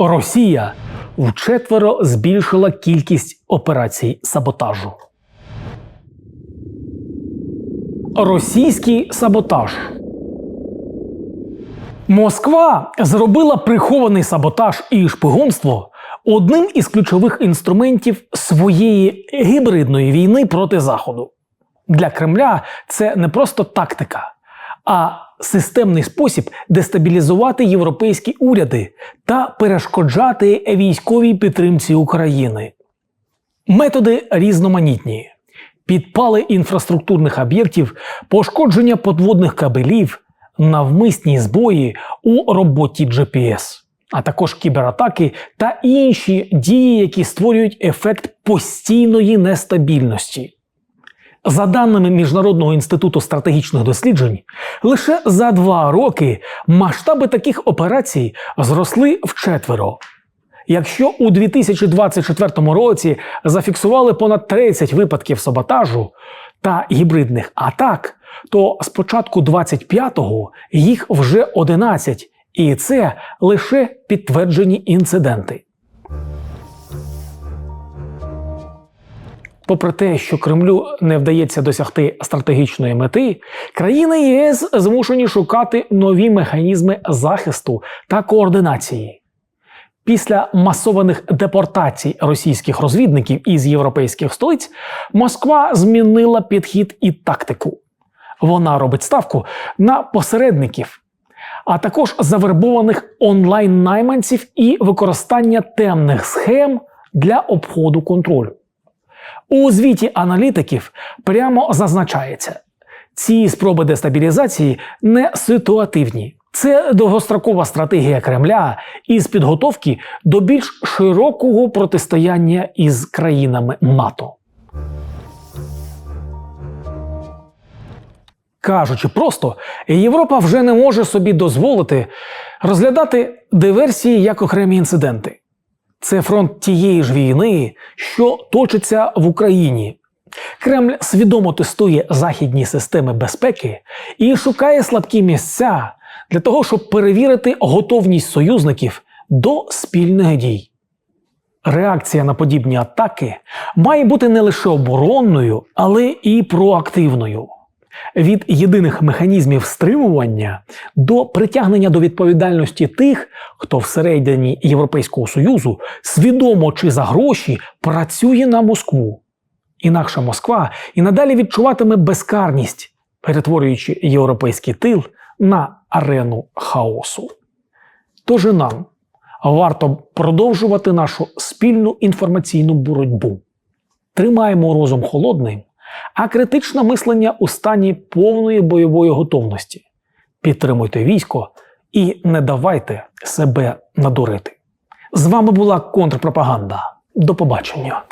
Росія вчетверо збільшила кількість операцій саботажу. Російський саботаж. Москва зробила прихований саботаж і шпигунство одним із ключових інструментів своєї гібридної війни проти Заходу. Для Кремля це не просто тактика, а системний спосіб дестабілізувати європейські уряди та перешкоджати військовій підтримці України. Методи різноманітні: підпали інфраструктурних об'єктів, пошкодження подводних кабелів, навмисні збої у роботі GPS, а також кібератаки та інші дії, які створюють ефект постійної нестабільності. За даними Міжнародного інституту стратегічних досліджень, лише за два роки масштаби таких операцій зросли вчетверо. Якщо у 2024 році зафіксували понад 30 випадків саботажу та гібридних атак, то з початку 25-го їх вже 11, і це лише підтверджені інциденти. Попри те, що Кремлю не вдається досягти стратегічної мети, країни ЄС змушені шукати нові механізми захисту та координації. Після масованих депортацій російських розвідників із європейських столиць Москва змінила підхід і тактику. Вона робить ставку на посередників, а також завербованих онлайн-найманців і використання темних схем для обходу контролю. У звіті аналітиків прямо зазначається, ці спроби дестабілізації не ситуативні. Це довгострокова стратегія Кремля із підготовки до більш широкого протистояння із країнами НАТО. Кажучи просто, Європа вже не може собі дозволити розглядати диверсії як окремі інциденти. Це фронт тієї ж війни, що точиться в Україні. Кремль свідомо тестує західні системи безпеки і шукає слабкі місця для того, щоб перевірити готовність союзників до спільних дій. Реакція на подібні атаки має бути не лише оборонною, але і проактивною. Від єдиних механізмів стримування до притягнення до відповідальності тих, хто всередині Європейського Союзу свідомо чи за гроші працює на Москву. Інакше Москва і надалі відчуватиме безкарність, перетворюючи європейський тил на арену хаосу. Тож і нам варто продовжувати нашу спільну інформаційну боротьбу. Тримаємо розум холодним, а критичне мислення у стані повної бойової готовності. Підтримуйте військо і не давайте себе надурити. З вами була контрпропаганда. До побачення.